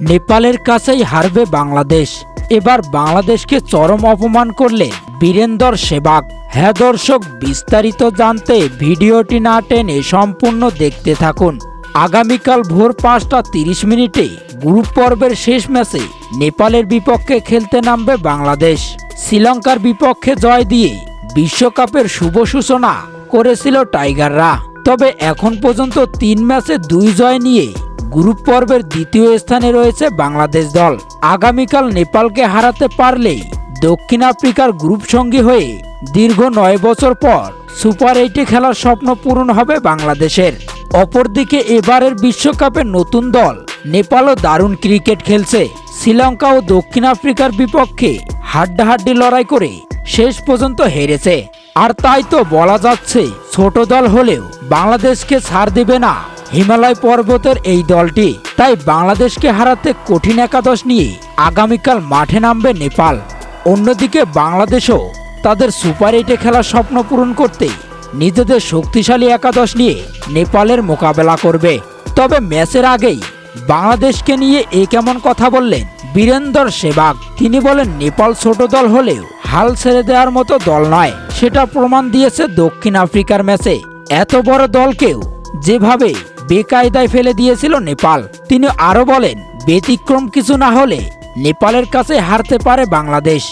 নেপালের কাছেই হারবে বাংলাদেশ। এবার বাংলাদেশকে চরম অপমান করলে বীরেন্দর সেবাগ। হ্যাঁ দর্শক, বিস্তারিত জানতে ভিডিওটি না টেনে সম্পূর্ণ দেখতে থাকুন। আগামীকাল ভোর পাঁচটা তিরিশ মিনিটে গ্রুপ পর্বের শেষ ম্যাচে নেপালের বিপক্ষে খেলতে নামবে বাংলাদেশ। শ্রীলঙ্কার বিপক্ষে জয় দিয়ে বিশ্বকাপের শুভ সূচনা করেছিল টাইগাররা। তবে এখন পর্যন্ত তিন ম্যাচে দুই জয় নিয়ে গ্রুপ পর্বের দ্বিতীয় স্থানে রয়েছে বাংলাদেশ দল। আগামীকাল নেপালকে হারাতে পারলেই দক্ষিণ আফ্রিকার গ্রুপ সঙ্গী হয়ে দীর্ঘ নয় বছর পর সুপার এইটে খেলার স্বপ্ন পূরণ হবে বাংলাদেশের। অপরদিকে এবারের বিশ্বকাপের নতুন দল নেপালও দারুণ ক্রিকেট খেলছে। শ্রীলঙ্কা ও দক্ষিণ আফ্রিকার বিপক্ষে হাড্ডাহাড্ডি লড়াই করে শেষ পর্যন্ত হেরেছে। আর তাই তো বলা যাচ্ছে ছোট দল হলেও বাংলাদেশকে ছাড় দেবে না। হিমালয় পর্বতের এই দলটি। তাই বাংলাদেশকে হারাতে কঠিন একাদশ নিয়ে আগামীকাল মাঠে নামবে নেপাল। অন্যদিকে বাংলাদেশও তাদের সুপার এইটে খেলার স্বপ্ন পূরণ করতে নিজেদের শক্তিশালী একাদশ নিয়ে নেপালের মোকাবেলা করবে। তবে ম্যাচের আগেই বাংলাদেশকে নিয়ে এ কেমন কথা বললেন বীরেন্দর সেবাগ। তিনি বলেন, নেপাল ছোট দল হলেও হাল ছেড়ে দেওয়ার মতো দল নয়। সেটা প্রমাণ দিয়েছে দক্ষিণ আফ্রিকার ম্যাচে। এত বড় দলকেও যেভাবে বেকায়দায় ফেলে দিয়েছিল নেপাল। তিনি আরও বলেন, ব্যতিক্রম কিছু না হলে নেপালের কাছে হারতে পারে বাংলাদেশ।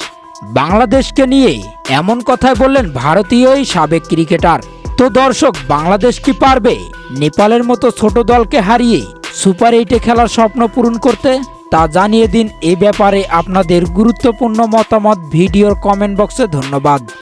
বাংলাদেশকে নিয়ে এমন কথাই বললেন ভারতীয় এই সাবেক ক্রিকেটার। তো দর্শক, বাংলাদেশ কি পারবে নেপালের মতো ছোট দলকে হারিয়ে সুপার এইটে খেলার স্বপ্ন পূরণ করতে? তা জানিয়ে দিন এ ব্যাপারে আপনাদের গুরুত্বপূর্ণ মতামত ভিডিওর কমেন্ট বক্সে। ধন্যবাদ।